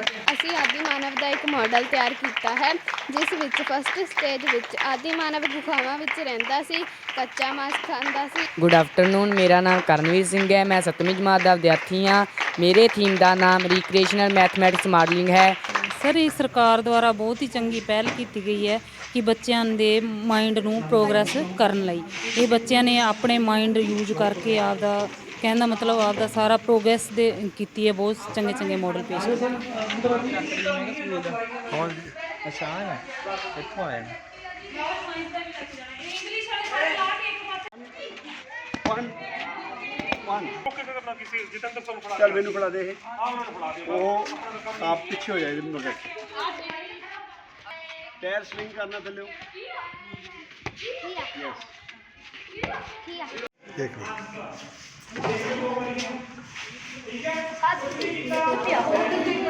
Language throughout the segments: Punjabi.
ਅਸੀਂ ਆਦਿ ਮਾਨਵ ਦਾ ਇੱਕ ਮਾਡਲ ਤਿਆਰ ਕੀਤਾ ਹੈ ਜਿਸ ਵਿੱਚ ਫਸਟ ਸਟੇਜ ਵਿੱਚ ਆਦਿ ਮਾਨਵ ਗੁਫਾਵਾਂ ਵਿੱਚ ਰਹਿੰਦਾ ਸੀ ਕੱਚਾ ਮਾਸ ਖਾਂਦਾ ਸੀ। ਗੁੱਡ ਆਫਟਰਨੂਨ ਮੇਰਾ ਨਾਮ ਕਰਨਵੀਰ ਸਿੰਘ ਹੈ ਮੈਂ 7ਵੀਂ ਜਮਾਤ ਦਾ ਵਿਦਿਆਰਥੀ ਹਾਂ। ਮੇਰੇ ਥੀਮ ਦਾ ਨਾਮ ਰੀਕ੍ਰੀਏਸ਼ਨਲ ਮੈਥਮੈਟਿਕਸ ਮਾਡਲਿੰਗ ਹੈ। ਸਰ ਇਹ ਸਰਕਾਰ ਦੁਆਰਾ ਬਹੁਤ ਹੀ ਚੰਗੀ ਪਹਿਲ ਕੀਤੀ ਗਈ ਹੈ ਕਿ ਬੱਚਿਆਂ ਦੇ ਮਾਈਂਡ ਨੂੰ ਪ੍ਰੋਗਰੈਸ ਕਰਨ ਲਈ। ਇਹ ਬੱਚਿਆਂ ਨੇ ਆਪਣੇ ਮਾਈਂਡ ਯੂਜ਼ ਕਰਕੇ ਆਪਦਾ ਕਹਿਣ ਦਾ ਮਤਲਬ ਆਪਦਾ ਸਾਰਾ ਪ੍ਰੋਗਰੈਸ ਦੇ ਕੀਤੀ ਹੈ ਬਹੁਤ ਚੰਗੇ ਚੰਗੇ ਮਾਡਲ ਪੇਸ਼ ਕੌਣ ਅੱਛਾ ਹੈ ਇੱਥੋਂ ਆਇਆ ਚੱਲ ਮੈਨੂੰ ਫੜਾ ਦੇ ਇਹ। ਉਹ ਆਪ ਪਿੱਛੇ ਹੋ ਜਾਏ ਇਹਦੇ ਮਗਰ ਟਾਇਰ ਸਵਿੰਗ ਕਰਨਾ ਥੱਲੇ। ਯੈਸ ਦੇਖ ਲਓ। 他是一只鱼的。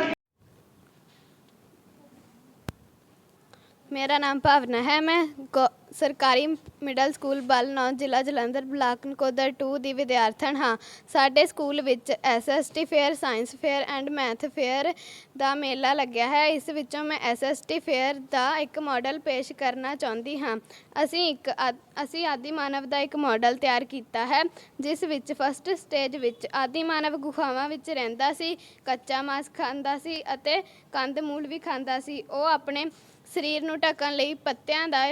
ਮੇਰਾ ਨਾਮ ਭਾਵਨਾ ਹੈ। ਮੈਂ ਗੋ- ਸਰਕਾਰੀ ਮਿਡਲ ਸਕੂਲ ਬਲਨੌਰ ਜ਼ਿਲ੍ਹਾ ਜਲੰਧਰ ਬਲਾਕ ਨਕੋਦਰ 2 ਦੀ ਵਿਦਿਆਰਥਣ ਹਾਂ। ਸਾਡੇ ਸਕੂਲ ਵਿੱਚ SST fair science fair and math fair ਦਾ ਮੇਲਾ ਲੱਗਿਆ ਹੈ। ਇਸ ਵਿੱਚੋਂ ਮੈਂ ਐਸਐਸਟੀ ਫੇਅਰ ਦਾ ਇੱਕ ਮਾਡਲ ਪੇਸ਼ ਕਰਨਾ ਚਾਹੁੰਦੀ ਹਾਂ। ਅਸੀਂ ਇੱਕ ਆਦ- ਅਸੀਂ ਆਦਿ ਮਾਨਵ ਦਾ ਇੱਕ ਮਾਡਲ ਤਿਆਰ ਕੀਤਾ ਹੈ, ਜਿਸ ਵਿੱਚ ਫਸਟ ਸਟੇਜ ਵਿੱਚ ਆਦਿ ਮਾਨਵ ਗੁਫਾਵਾਂ ਵਿੱਚ ਰਹਿੰਦਾ ਸੀ, ਕੱਚਾ ਮਾਸ ਖਾਂਦਾ ਸੀ ਅਤੇ ਕੰਦ ਮੂਲ ਵੀ ਖਾਂਦਾ ਸੀ। ਉਹ ਆਪਣੇ ਸਰੀਰ ਨੂੰ ਢੱਕਣ ਲਈ ਪੱਤਿਆਂ ਦਾ,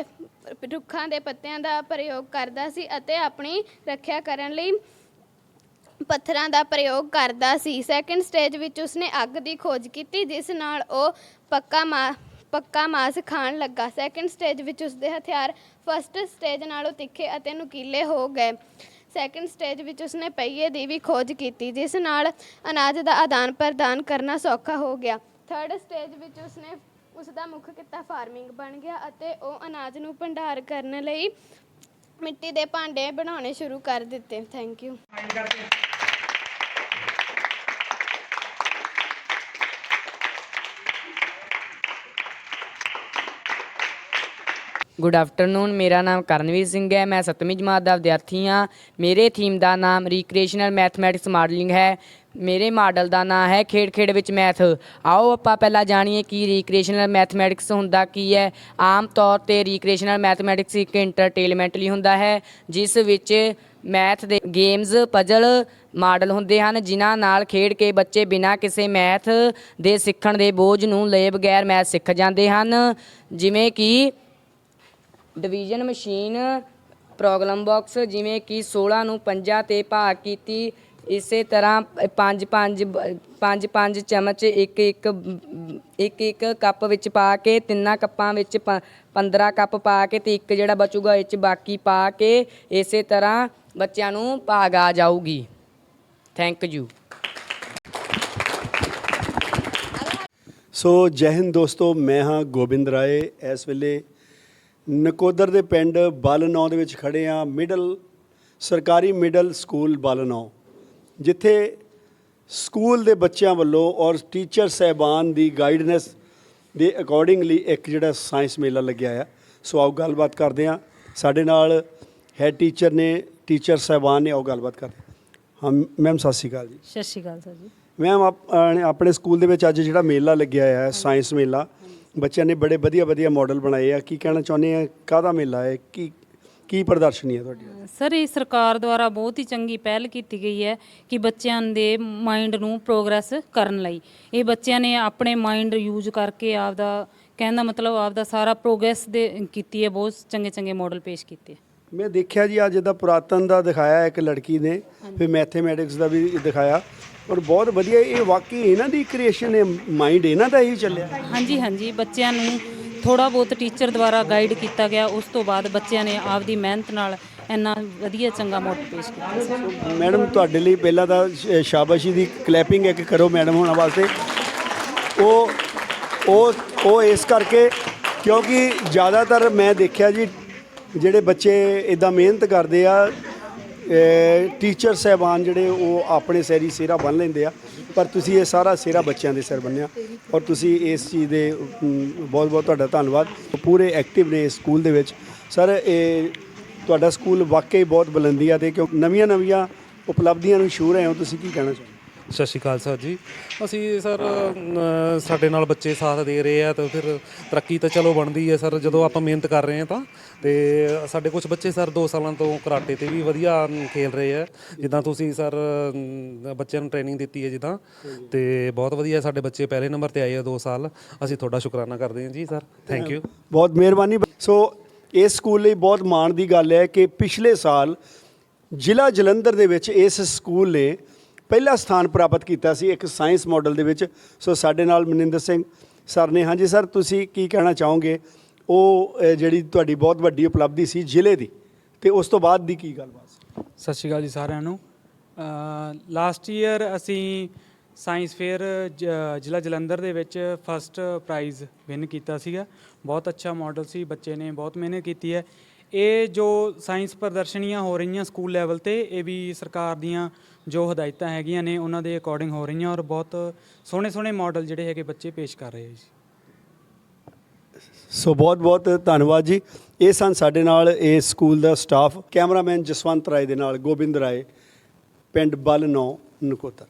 ਰੁੱਖਾਂ ਦੇ ਪੱਤਿਆਂ ਦਾ ਪ੍ਰਯੋਗ ਕਰਦਾ ਸੀ ਅਤੇ ਆਪਣੀ ਰੱਖਿਆ ਕਰਨ ਲਈ ਪੱਥਰਾਂ ਦਾ ਪ੍ਰਯੋਗ ਕਰਦਾ ਸੀ। ਸੈਕੰਡ ਸਟੇਜ ਵਿੱਚ ਉਸਨੇ ਅੱਗ ਦੀ ਖੋਜ ਕੀਤੀ, ਜਿਸ ਨਾਲ ਉਹ ਪੱਕਾ ਮਾ, ਪੱਕਾ ਮਾਸ ਖਾਣ ਲੱਗਾ। ਸੈਕੰਡ ਸਟੇਜ ਵਿੱਚ ਉਸਦੇ ਹਥਿਆਰ ਫਸਟ ਸਟੇਜ ਨਾਲੋਂ ਤਿੱਖੇ ਅਤੇ ਨੁਕੀਲੇ ਹੋ ਗਏ। ਸੈਕੰਡ ਸਟੇਜ ਵਿੱਚ ਉਸਨੇ ਪਹੀਏ ਦੀ ਵੀ ਖੋਜ ਕੀਤੀ, ਜਿਸ ਨਾਲ ਅਨਾਜ ਦਾ ਆਦਾਨ ਪ੍ਰਦਾਨ ਕਰਨਾ ਸੌਖਾ ਹੋ ਗਿਆ। ਥਰਡ ਸਟੇਜ ਵਿੱਚ ਉਸਨੇ ਉਸ ਦਾ ਮੁੱਖ ਕਿੱਤਾ ਫਾਰਮਿੰਗ ਬਣ ਗਿਆ ਅਤੇ ਉਹ ਅਨਾਜ ਨੂੰ ਭੰਡਾਰ ਕਰਨ ਲਈ ਮਿੱਟੀ ਦੇ ਭਾਂਡੇ ਬਣਾਉਣੇ ਸ਼ੁਰੂ ਕਰ ਦਿੱਤੇ। ਥੈਂਕ ਯੂ ਗੁੱਡ ਆਫਟਰਨੂਨ ਮੇਰਾ ਨਾਮ ਕਰਨਵੀਰ ਸਿੰਘ ਹੈ ਮੈਂ 7ਵੀਂ ਜਮਾਤ ਦਾ ਵਿਦਿਆਰਥੀ ਹਾਂ। ਮੇਰੇ ਥੀਮ ਦਾ ਨਾਮ ਰੀਕ੍ਰੀਏਸ਼ਨਲ ਮੈਥਮੈਟਿਕਸ ਮਾਡਲਿੰਗ ਹੈ। ਮੇਰੇ ਮਾਡਲ ਦਾ ਨਾਂ ਹੈ ਖੇਡ ਖੇਡ ਵਿੱਚ ਮੈਥ। ਆਓ ਆਪਾਂ ਪਹਿਲਾਂ ਜਾਣੀਏ ਕਿ ਰੀਕ੍ਰੀਏਸ਼ਨਲ ਮੈਥਮੈਟਿਕਸ ਹੁੰਦਾ, ਕੀ ਹੈ? ਆਮ ਤੌਰ ਤੇ ਰੀਕ੍ਰੀਏਸ਼ਨਲ ਮੈਥਮੈਟਿਕਸ ਇੱਕ ਐਂਟਰਟੇਨਮੈਂਟਲੀ ਹੁੰਦਾ ਹੈ, ਜਿਸ ਵਿੱਚ ਮੈਥ ਦੇ ਗੇਮਸ ਪਜ਼ਲ ਮਾਡਲ ਹੁੰਦੇ ਹਨ, ਜਿਨ੍ਹਾਂ ਨਾਲ ਖੇਡ ਕੇ ਬੱਚੇ ਬਿਨਾਂ ਕਿਸੇ ਮੈਥ ਦੇ ਸਿੱਖਣ ਦੇ ਬੋਝ ਨੂੰ ਲਏ ਬਗੈਰ ਮੈਥ ਸਿੱਖ ਜਾਂਦੇ ਹਨ। ਜਿਵੇਂ ਕਿ ਡਿਵੀਜ਼ਨ ਮਸ਼ੀਨ ਪ੍ਰੋਬਲਮ ਬਾਕਸ ਜਿਵੇਂ ਕਿ 16 ਨੂੰ ਪੰਜਾਂ ਤੇ ਭਾਗ ਕੀਤੀ ਇਸੇ ਤਰ੍ਹਾਂ ਪੰਜ ਪੰਜ ਪੰਜ ਪੰਜ ਚਮਚ ਇੱਕ ਇੱਕ ਇੱਕ ਇੱਕ ਕੱਪ ਵਿੱਚ ਪਾ ਕੇ, ਤਿੰਨਾਂ ਕੱਪਾਂ ਵਿੱਚ 15 ਕੱਪ ਪਾ ਕੇ ਤੇ ਇੱਕ ਜਿਹੜਾ ਬਚੂਗਾ ਇਹ 'ਚ ਬਾਕੀ ਪਾ ਕੇ ਇਸੇ ਤਰ੍ਹਾਂ ਬੱਚਿਆਂ ਨੂੰ ਭਾਗ ਆ ਜਾਊਗੀ। ਥੈਂਕ ਯੂ ਸੋ ਜੈ ਹਿੰਦ ਦੋਸਤੋ, ਮੈਂ ਹਾਂ ਗੋਬਿੰਦ ਰਾਏ। ਇਸ ਵੇਲੇ ਨਕੋਦਰ ਦੇ ਪਿੰਡ ਬਲਨੌ ਦੇ ਵਿੱਚ ਖੜੇ ਆ ਮਿਡਲ ਸਰਕਾਰੀ ਮਿਡਲ ਸਕੂਲ ਬਾਲਨੌ। ਜਿੱਥੇ ਸਕੂਲ ਦੇ ਬੱਚਿਆਂ ਵੱਲੋਂ ਔਰ ਟੀਚਰ ਸਹਿਬਾਨ ਦੀ ਗਾਈਡਨੈਸ ਦੇ ਅਕੋਰਡਿੰਗਲੀ ਇੱਕ ਜਿਹੜਾ ਸਾਇੰਸ ਮੇਲਾ ਲੱਗਿਆ ਆ। ਸੋ ਆਓ ਗੱਲਬਾਤ ਕਰਦੇ ਆ ਸਾਡੇ ਨਾਲ ਹੈਡ ਟੀਚਰ ਨੇ ਟੀਚਰ ਸਹਿਬਾਨ ਨੇ ਆਓ ਗੱਲਬਾਤ ਕਰਦੇ ਹਾਂ। ਮੈਮ ਸਤਿ ਸ਼੍ਰੀ ਅਕਾਲ ਜੀ। ਸਤਿ ਸ਼੍ਰੀ ਅਕਾਲ ਸਰ ਜੀ। ਮੈਮ ਆਪਣੇ ਸਕੂਲ ਦੇ ਵਿੱਚ ਅੱਜ ਜਿਹੜਾ ਮੇਲਾ ਲੱਗਿਆ ਹੈ ਸਾਇੰਸ ਮੇਲਾ ਬੱਚਿਆਂ ਨੇ ਬੜੇ ਵਧੀਆ ਵਧੀਆ ਮਾਡਲ ਬਣਾਏ ਆ। ਕੀ ਕਹਿਣਾ ਚਾਹੁੰਦੇ ਆ? ਕਾਹਦਾ ਮੇਲਾ ਹੈ? ਕੀ ਕੀ ਪ੍ਰਦਰਸ਼ਨੀ ਹੈ ਤੁਹਾਡੀ? ਸਰ ਇਹ ਸਰਕਾਰ ਦੁਆਰਾ ਬਹੁਤ ਹੀ ਚੰਗੀ ਪਹਿਲ ਕੀਤੀ ਗਈ ਹੈ ਕਿ ਬੱਚਿਆਂ ਦੇ ਮਾਈਂਡ ਨੂੰ ਪ੍ਰੋਗਰੈਸ ਕਰਨ ਲਈ। ਇਹ ਬੱਚਿਆਂ ਨੇ ਆਪਣੇ ਮਾਈਂਡ ਯੂਜ਼ ਕਰਕੇ ਆਪਦਾ ਕਹਿਣ ਦਾ ਮਤਲਬ ਆਪਦਾ ਸਾਰਾ ਪ੍ਰੋਗਰੈਸ ਦੇ ਕੀਤੀ ਹੈ ਬਹੁਤ ਚੰਗੇ ਚੰਗੇ ਮਾਡਲ ਪੇਸ਼ ਕੀਤੇ ਮੈਂ ਦੇਖਿਆ ਜੀ ਅੱਜ ਦਾ ਪੁਰਾਤਨ ਦਾ ਦਿਖਾਇਆ ਇੱਕ ਲੜਕੀ ਨੇ ਫਿਰ ਮੈਥਮੈਟਿਕਸ ਦਾ ਵੀ ਦਿਖਾਇਆ। ਔਰ ਬਹੁਤ ਵਧੀਆ ਇਹ ਵਾਕਈ ਇਹਨਾਂ ਦੀ ਕ੍ਰੀਏਸ਼ਨ ਹੈ ਮਾਈਂਡ ਇਹਨਾਂ ਦਾ ਹੀ ਚੱਲਿਆ। ਹਾਂਜੀ ਹਾਂਜੀ ਬੱਚਿਆਂ ਨੂੰ ਥੋੜਾ ਬਹੁਤ ਟੀਚਰ ਦੁਆਰਾ ਗਾਈਡ ਕੀਤਾ ਗਿਆ, ਉਸ ਤੋਂ ਬਾਅਦ ਬੱਚਿਆਂ ਨੇ ਆਪਦੀ ਮਿਹਨਤ ਨਾਲ ਇੰਨਾ ਵਧੀਆ ਚੰਗਾ ਮੋਟ ਪੇਸ਼ ਕੀਤਾ ਮੈਡਮ, ਤੁਹਾਡੇ ਲਈ ਪਹਿਲਾਂ ਤਾਂ ਸ਼- ਸ਼ਾਬਾਸ਼ੀ ਦੀ ਕਲੈਪਿੰਗ ਇੱਕ ਕਰੋ ਮੈਡਮ ਹੋਣਾ ਵਾਸਤੇ। ਉਹ ਉਹ ਉਹ ਇਸ ਕਰਕੇ ਕਿਉਂਕਿ ਜ਼ਿਆਦਾਤਰ ਮੈਂ ਦੇਖਿਆ ਜੀ, ਜਿਹੜੇ ਬੱਚੇ ਇਦਾਂ ਮਿਹਨਤ ਕਰਦੇ ਆ ਟੀਚਰ ਸਹਿਬਾਨ ਜਿਹੜੇ ਉਹ ਆਪਣੇ ਸਿਰ ਹੀ ਸਿਹਰਾ ਬੰਨ ਲੈਂਦੇ ਆ, ਪਰ ਤੁਸੀਂ ਇਹ ਸਾਰਾ ਸਿਹਰਾ ਬੱਚਿਆਂ ਦੇ ਸਿਰ ਬੰਨਿਆ। ਔਰ ਤੁਸੀਂ ਇਸ ਚੀਜ਼ ਦੇ ਬਹੁਤ ਬਹੁਤ ਤੁਹਾਡਾ ਧੰਨਵਾਦ। ਪੂਰੇ ਐਕਟਿਵ ਨੇ ਇਸ ਸਕੂਲ ਦੇ ਵਿੱਚ। ਸਰ ਇਹ ਤੁਹਾਡਾ ਸਕੂਲ ਵਾਕਈ ਬਹੁਤ ਬੁਲੰਦੀਆਂ ਤੇ ਕਿਉਂ ਨਵੀਆਂ ਨਵੀਆਂ ਉਪਲਬਧੀਆਂ ਨੂੰ ਛੂ ਰਹੇ ਹੋ, ਤੁਸੀਂ ਕੀ ਕਹਿਣਾ ਚਾਹੁੰਦੇ ਸਤਿ ਸ਼੍ਰੀ ਅਕਾਲ ਸਰ ਜੀ। ਅਸੀਂ ਸਰ ਅ, ਸਾਡੇ ਨਾਲ ਬੱਚੇ ਸਾਥ ਦੇ ਰਹੇ ਆ ਤਾਂ ਫਿਰ ਤਰੱਕੀ ਤਾਂ ਚਲੋ ਬਣਦੀ ਹੈ ਸਰ ਜਦੋਂ ਆਪਾਂ ਮਿਹਨਤ ਕਰ ਰਹੇ ਹਾਂ ਤਾਂ। ਤੇ ਸਾਡੇ ਕੁਝ ਬੱਚੇ ਸਰ 2 ਸਾਲਾਂ ਤੋਂ ਕਰਾਟੇ ਤੇ ਵੀ ਵਧੀਆ ਖੇਲ ਰਹੇ ਆ। ਜਿੱਦਾਂ ਤੁਸੀਂ ਸਰ ਅਮ, ਬੱਚਿਆਂ ਨੂੰ ਟ੍ਰੇਨਿੰਗ ਦਿੱਤੀ ਹੈ ਜਿੱਦਾਂ। ਤੇ ਬਹੁਤ ਵਧੀਆ ਸਾਡੇ ਬੱਚੇ ਪਹਿਲੇ ਨੰਬਰ ਤੇ ਆਏ ਆ 2 ਸਾਲ। ਅਸੀਂ ਤੁਹਾਡਾ ਸ਼ੁਕਰਾਨਾ ਕਰਦੇ ਹਾਂ ਜੀ ਸਰ। ਥੈਂਕ ਯੂ ਬਹੁਤ ਮਿਹਰਬਾਨੀ। ਸੋ ਇਸ ਸਕੂਲ ਲਈ ਬਹੁਤ ਮਾਣ ਦੀ ਗੱਲ ਹੈ ਕਿ ਪਿਛਲੇ ਸਾਲ ਜ਼ਿਲ੍ਹਾ ਜਲੰਧਰ ਦੇ ਵਿੱਚ ਇਸ ਸਕੂਲ ਨੇ ਪਹਿਲਾ ਸਥਾਨ ਪ੍ਰਾਪਤ ਕੀਤਾ ਸੀ ਇੱਕ ਸਾਇੰਸ ਮਾਡਲ ਦੇ ਵਿੱਚ। ਸੋ ਸਾਡੇ ਨਾਲ ਮਨਿੰਦਰ ਸਿੰਘ ਸਰ ਨੇ। ਹਾਂਜੀ ਸਰ, ਤੁਸੀਂ ਕੀ ਕਹਿਣਾ ਚਾਹੋਗੇ? ਉਹ ਜਿਹੜੀ ਤੁਹਾਡੀ ਬਹੁਤ ਵੱਡੀ ਉਪਲਬਧੀ ਸੀ ਜ਼ਿਲ੍ਹੇ ਦੀ, ਤੇ ਉਸ ਤੋਂ ਬਾਅਦ ਦੀ ਕੀ ਗੱਲਬਾਤ ਸੀ? ਸਤਿ ਸ਼੍ਰੀ ਅਕਾਲ ਜੀ ਸਾਰਿਆਂ ਨੂੰ। ਲਾਸਟ ਈਅਰ ਅਸੀਂ ਸਾਇੰਸ ਫੇਅਰ ਜ਼ਿਲ੍ਹਾ ਜਲੰਧਰ ਦੇ ਵਿੱਚ ਫਸਟ ਪ੍ਰਾਈਜ਼ ਵਿਨ ਕੀਤਾ ਸੀਗਾ। ਬਹੁਤ ਅੱਛਾ ਮਾਡਲ ਸੀ, ਬੱਚੇ ਨੇ ਬਹੁਤ ਮਿਹਨਤ ਕੀਤੀ ਹੈ। ਇਹ ਜੋ ਸਾਇੰਸ ਪ੍ਰਦਰਸ਼ਨੀਆਂ ਹੋ ਰਹੀਆਂ ਸਕੂਲ ਲੈਵਲ ਤੇ, ਇਹ ਵੀ ਸਰਕਾਰ ਦੀਆਂ ਜੋ ਹਦਾਇਤਾਂ ਹੈਗੀਆਂ ਨੇ, ਉਹਨਾਂ ਦੇ ਅਕੋਰਡਿੰਗ ਹੋ ਰਹੀਆਂ ਔਰ ਬਹੁਤ ਸੋਹਣੇ ਸੋਹਣੇ ਮਾਡਲ ਜਿਹੜੇ ਹੈਗੇ ਬੱਚੇ ਪੇਸ਼ ਕਰ ਰਹੇ ਜੀ। ਸੋ ਬਹੁਤ ਬਹੁਤ ਧੰਨਵਾਦ ਜੀ। ਇਹ ਸਨ ਸਾਡੇ ਨਾਲ ਇਸ ਸਕੂਲ ਦਾ ਸਟਾਫ ਕੈਮਰਾਮੈਨ ਜਸਵੰਤ ਰਾਏ ਦੇ ਨਾਲ ਗੋਬਿੰਦ ਰਾਏ, ਪਿੰਡ ਬਲ ਨੌ ਨਕੋਤਰ